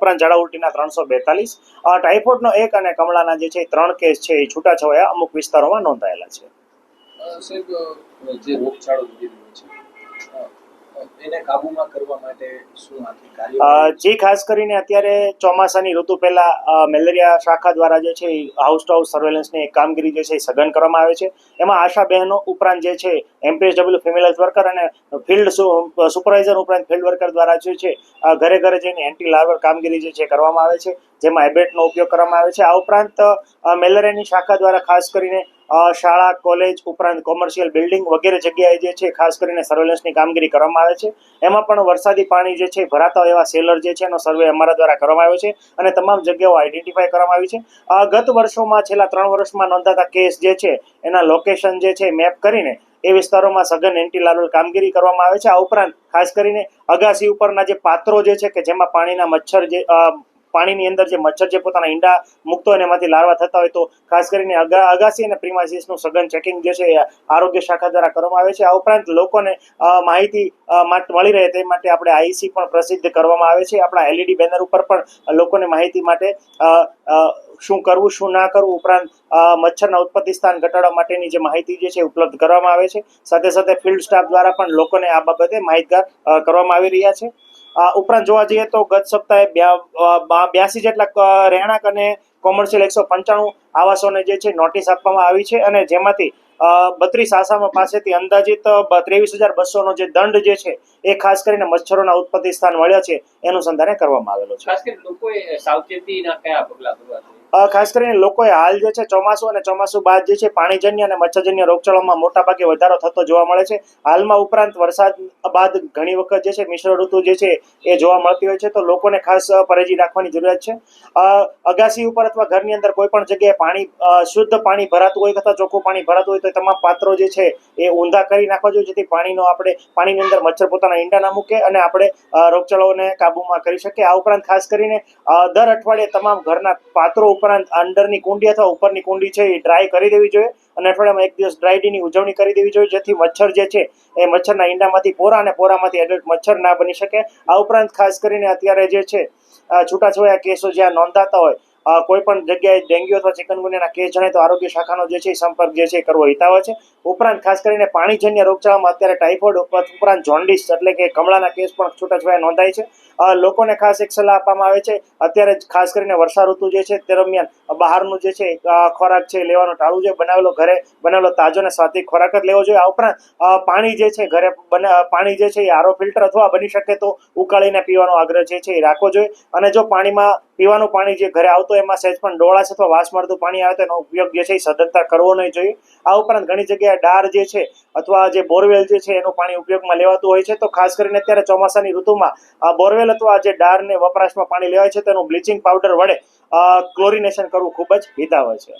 ઉપરાંત ઝાડા ઉલટીના ત્રણસો બેતાલીસ. ટાઇફોઇડનો એક અને કમળાના જે છે ત્રણ કેસ છે એ છૂટાછવાયા અમુક વિસ્તારોમાં નોંધાયેલા છે. સાહેબ જે રોગચાળો છે એને કાબૂમાં કરવા માટે જે ખાસ કરીને અત્યારે ચોમાસાની ઋતુ પહેલા મેલેરિયા શાખા દ્વારા જે છે હાઉસ ટુ હાઉસ સર્વેલન્સની એક કામગીરી જે છે એ સઘન કરવામાં આવે છે. એમાં આશા બહેનો ઉપરાંત જે છે એમપીએસડબલ્યુ ફિમેલ હેલ્થ વર્કર અને ફિલ્ડ સુપરવાઇઝર ઉપરાંત ફિલ્ડ વર્કર દ્વારા જે છે ઘરે ઘરે જઈને એન્ટી લાર્વર કામગીરી જે છે કરવામાં આવે છે, જેમાં એબેટનો ઉપયોગ કરવામાં આવે છે. આ ઉપરાંત મેલેરિયાની શાખા દ્વારા ખાસ કરીને શાળા, કોલેજ ઉપરાંત કોમર્શિયલ બિલ્ડિંગ વગેરે જગ્યાએ જે છે, ખાસ કરીને સર્વેલન્સની કામગીરી કરવામાં આવે છે. એમાં પણ વરસાદી પાણી જે છે, ભરાતા એવા સેલર જે છે, એનો સર્વે અમારા દ્વારા કરવામાં આવ્યો છે અને તમામ જગ્યાઓ આઈડેન્ટિફાય કરવામાં આવી છે. ગત વર્ષોમાં, છેલ્લા ત્રણ વર્ષમાં નોંધાતા કેસ જે છે, એના લોકેશન જે છે, મેપ કરીને એ વિસ્તારોમાં સઘન એન્ટી લાર્વલ કામગીરી કરવામાં આવે છે. આ ઉપરાંત ખાસ કરીને અગાસી ઉપરના જે પાત્રો જે છે, કે જેમાં પાણીના મચ્છર જે પાણીની અંદર જે મચ્છર જે પોતાના ઈંડા મૂકતો અને એમાંથી લાર્વા થતા હોય તો ખાસ કરીને અગા અગાસી અને પ્રિમાઇસીસનું સઘન ચેકિંગ જે છે એ આરોગ્ય શાખા દ્વારા કરવામાં આવે છે. આ ઉપરાંત લોકોને માહિતી મળી રહે તે માટે આપણે આઈસી પણ પ્રસિદ્ધ કરવામાં આવે છે. આપણા એલઈડી બેનર ઉપર પણ લોકોને માહિતી માટે શું કરવું, શું ના કરવું ઉપરાંત મચ્છરના ઉત્પત્તિ સ્થાન ઘટાડવા માટેની જે માહિતી જે છે ઉપલબ્ધ કરવામાં આવે છે. સાથે સાથે ફિલ્ડ સ્ટાફ દ્વારા પણ લોકોને આ બાબતે માહિતગાર કરવામાં આવી રહ્યા છે. ઉપરાંત જોવા જઈએ તો ગત સપ્તાહે બ્યાસી જેટલા રહેણાંક અને કોમર્શિયલ એકસો પંચાણું આવાસોને જે છે નોટિસ આપવામાં આવી છે અને જેમાંથી બત્રીસ આસામો પાસેથી અંદાજિત ત્રેવીસ હજાર બસોનો જે દંડ જે છે એ ખાસ કરીને મચ્છરોના ઉત્પત્તિ સ્થાન મળ્યા છે એનું સંધાને કરવામાં આવેલો છે. ખાસ કરીને લોકોએ સાવચેતીના કયા પગલાં ભરવા ખાસ કરીને લોકોએ હાલ જે છે ચોમાસું અને ચોમાસું બાદ જે છે પાણીજન્ય અને મચ્છરજન્ય રોગચાળામાં મોટાભાગે વધારો થતો જોવા મળે છે. હાલમાં ઉપરાંત વરસાદ બાદ ઘણી વખત જે છે મિશ્ર ઋતુ જે છે એ જોવા મળતી હોય છે. તો લોકોને ખાસ પરેજી રાખવાની જરૂરિયાત છે. અગાસી ઉપર અથવા ઘરની અંદર કોઈ પણ જગ્યાએ પાણી શુદ્ધ પાણી ભરાતું હોય અથવા ચોખ્ખું પાણી ભરાતું હોય તો તમામ પાત્રો જે છે એ ઊંધા કરી નાખવા જોઈએ, જેથી પાણીનો આપણે, પાણીની અંદર મચ્છર પોતાના ઈંડા ના મૂકે અને આપણે રોગચાળાઓને કાબૂમાં કરી શકીએ. આ ઉપરાંત ખાસ કરીને દર અઠવાડિયે તમામ ઘરના પાત્રો ઉપરાંત અંદરની કુંડી અથવા ઉપરની કુંડી છે એ ડ્રાય કરી દેવી જોઈએ. અને અઠવાડિયામાં એક દિવસ ડ્રાય ડેની ઉજવણી કરી દેવી જોઈએ, જેથી મચ્છર જે છે એ મચ્છરના ઈંડામાંથી પોરા અને પોરામાંથી એડલ્ટ મચ્છર ના બની શકે. આ ઉપરાંત ખાસ કરીને અત્યારે જે છે છૂટાછવાયા કેસો જ્યાં નોંધાતા હોય કોઈ પણ જગ્યાએ ડેન્ગ્યુ અથવા ચિકનગુનિયાના કેસ જણાય તો આરોગ્ય શાખાનો જે છે સંપર્ક જે છે એ કરવો હિતાવ છે. ઉપરાંત ખાસ કરીને પાણીજન્ય રોગચાળામાં અત્યારે ટાઇફોઇડ ઉપરાંત જોન્ડિસ એટલે કે કમળાના કેસ પણ છૂટાછવાયા નોંધાય છે. લોકોને ખાસ એક સલાહ આપવામાં આવે છે. અત્યારે ખાસ કરીને વર્ષા ઋતુ જે છે દરમિયાન બહારનું જે છે ખોરાક છે લેવાનું ટાળવું જોઈએ. બનાવેલો ઘરે બનાવેલો તાજો અને સ્વાદિક ખોરાક જ લેવો જોઈએ. આ ઉપરાંત પાણી જે છે ઘરે પાણી જે છે એ આરો ફિલ્ટર અથવા બની શકે તો ઉકાળીને પીવાનો આગ્રહ જે છે એ રાખવો જોઈએ. અને જો પાણીમાં પીવાનું પાણી જે ઘરે આવતું એમાં સહેજ પણ ડોળાશ અથવા વાસ મળતું પાણી આવે તો એનો ઉપયોગ જે છે એ સદંતર કરવો નહીં જોઈએ. આ ઉપરાંત ઘણી જગ્યાએ ડાર જે છે અથવા જે બોરવેલ જે છે એનું પાણી ઉપયોગમાં લેવાતું હોય છે. તો ખાસ કરીને અત્યારે ચોમાસાની ઋતુમાં આ બોરવેલ અથવા જે ડારને વપરાશમાં પાણી લેવાય છે તેનું બ્લીચિંગ પાવડર વડે ક્લોરિનેશન કરવું ખૂબ જ હિતાવહ છે.